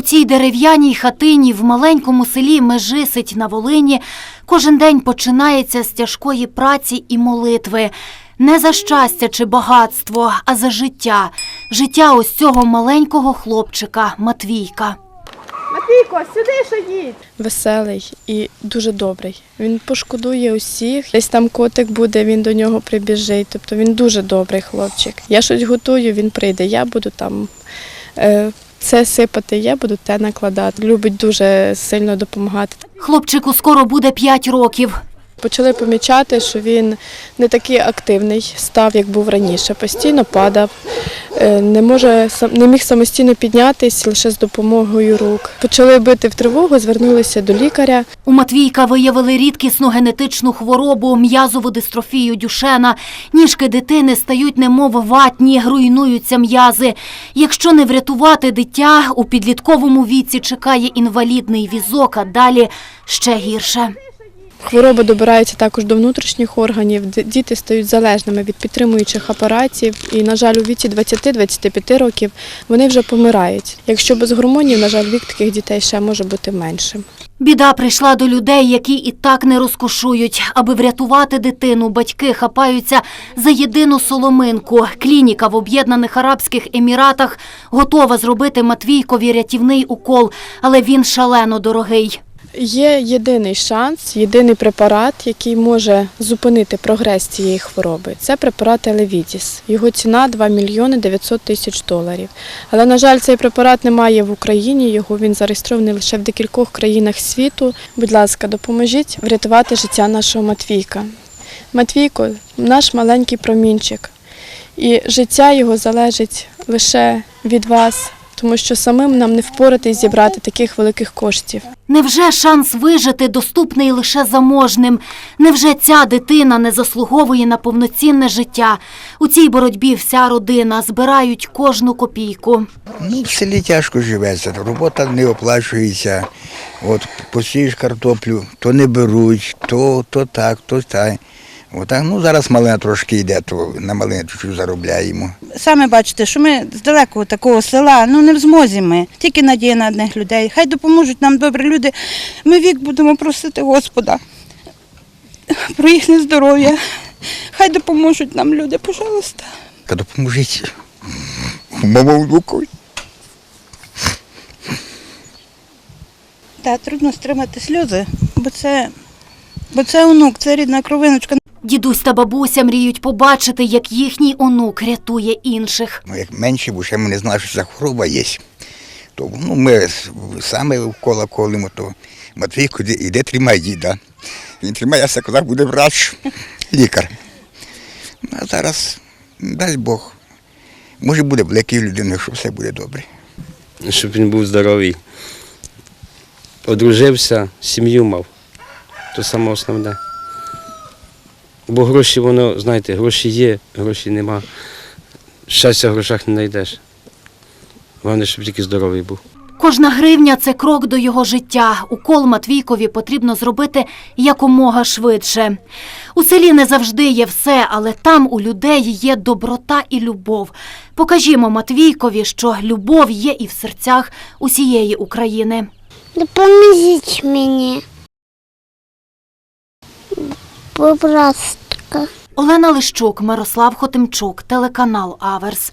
У цій дерев'яній хатині в маленькому селі Межисить на Волині кожен день починається з тяжкої праці і молитви. Не за щастя чи багатство, а за життя. Життя ось цього маленького хлопчика Матвійка. Матвійко, сюди їдь. веселий і дуже добрий. Він пошкодує усіх. Десь там котик буде, він до нього прибіжить. Тобто він дуже добрий хлопчик. Я щось готую, він прийде. Я буду там е, це сипати, я буду те накладати. Любить дуже сильно допомагати. Хлопчику скоро буде 5 років. Почали помічати, що він не такий активний став, як був раніше. Постійно падав, е, не може не міг самостійно піднятись лише з допомогою рук. Почали бити в тривогу, звернулися до лікаря. У Матвійка виявили рідкісну генетичну хворобу м'язову дистрофію Дюшена. Ніжки дитини стають немов ватні, руйнуються м'язи. Якщо не врятувати дитя, у підлітковому віці чекає інвалідний візок, а далі ще гірше. Хвороба добирається також до внутрішніх органів. Діти стають залежними від підтримуючих апаратів. І, на жаль, у віці 20-25 років вони вже помирають. Якщо без гормонів, на жаль, вік таких дітей ще може бути меншим. Біда прийшла до людей, які і так не розкошують. Аби врятувати дитину, батьки хапаються за єдину соломинку. Клініка в Об'єднаних Арабських Еміратах готова зробити Матвійкові рятівний укол, але він шалено дорогий. Є єдиний шанс, єдиний препарат, який може зупинити прогрес цієї хвороби. Це препарат Елевідіс. Його ціна 2 мільйони 900 тисяч доларів. Але, на жаль, цей препарат немає в Україні. Його він зареєстрований лише в декількох країнах світу. Будь ласка, допоможіть врятувати життя нашого Матвійка. Матвійко наш маленький промінчик. І життя його залежить лише від вас, тому що самим нам не впоратись зібрати таких великих коштів. Невже шанс вижити доступний лише заможним? Невже ця дитина не заслуговує на повноцінне життя? У цій боротьбі вся родина збирають кожну копійку. Ну, в селі тяжко живеться, робота не оплачується. От посієш картоплю, то не беруть, то, то так, то так. Отак, ну зараз малина трошки йде, то на малині чуть-чуть заробляємо. Саме бачите, що ми з далекого такого села, ну не в змозі ми. Тільки надія на одних людей. Хай допоможуть нам добрі люди. Ми вік будемо просити Господа про їхнє здоров'я. Хай допоможуть нам люди, пожалуйста. Та допоможіть моєму внукові. Та трудно стримати сльози, бо це, бо це онук, це рідна кровиночка. Дідусь та бабуся мріють побачити, як їхній онук рятує інших. Ну, як менше, бо ще ми не знали, що ця хвороба є. То ну, ми саме вкола колимо, то Матвійко, іди тримай діда. Він тримає, я казав, буде врач, лікар. Ну, а зараз, дай Бог, може буде великою людиною, що все буде добре. щоб він був здоровий. Одружився, сім'ю мав. То саме основне. Бо гроші, воно, знаєте, гроші є, гроші нема. Щастя в грошах не знайдеш. Головне, щоб тільки здоровий був. Кожна гривня це крок до його життя. Укол Матвійкові потрібно зробити якомога швидше. У селі не завжди є все, але там у людей є доброта і любов. Покажімо Матвійкові, що любов є і в серцях усієї України. Допоможіть мені. Ласка. Олена Лищук, Мирослав Хотимчук, телеканал Аверс.